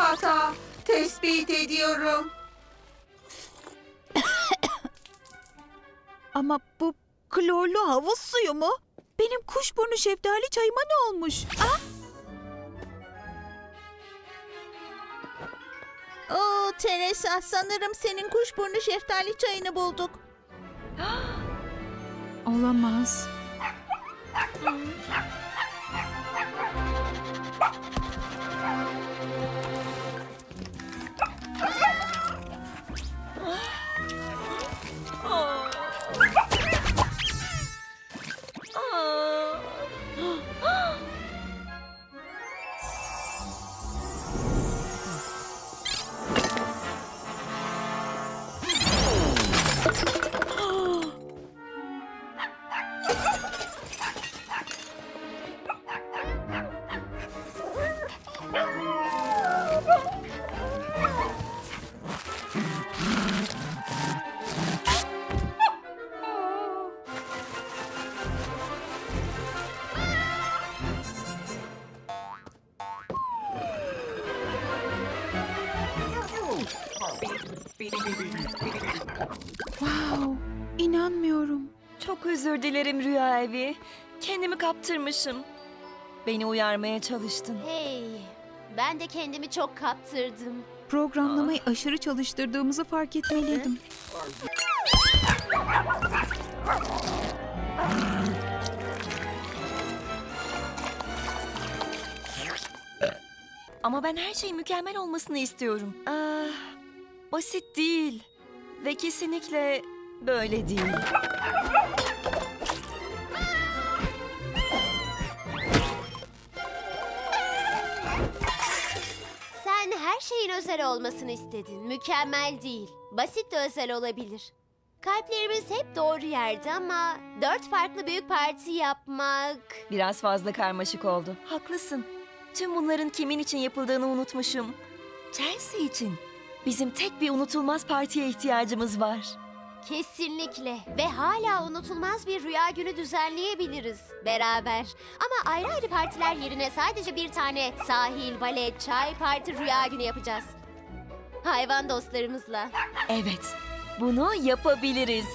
hata tespit ediyorum. Ama bu klorlu havuz suyu mu? Benim kuşburnu şeftali çayıma ne olmuş? Ah! Oo Teresa sanırım senin kuşburnu şeftali çayını bulduk. Olamaz. Wow, inanmıyorum. Çok özür dilerim Rüya Evi. Kendimi kaptırmışım. Beni uyarmaya çalıştın. Hey, ben de kendimi çok kaptırdım. Programlamayı aşırı çalıştırdığımızı fark etmeliydim. Ama ben her şeyin mükemmel olmasını istiyorum. Ah, basit değil. Ve kesinlikle böyle değil. Her şeyin özel olmasını istedin. Mükemmel değil. Basit de özel olabilir. Kalplerimiz hep doğru yerde ama dört farklı büyük parti yapmak... Biraz fazla karmaşık oldu. Haklısın. Tüm bunların kimin için yapıldığını unutmuşum. Chelsea için. Bizim tek bir unutulmaz partiye ihtiyacımız var. Kesinlikle ve hala unutulmaz bir rüya günü düzenleyebiliriz beraber. Ama ayrı ayrı partiler yerine sadece bir tane sahil, balet, çay, parti rüya günü yapacağız. Hayvan dostlarımızla. Evet, bunu yapabiliriz.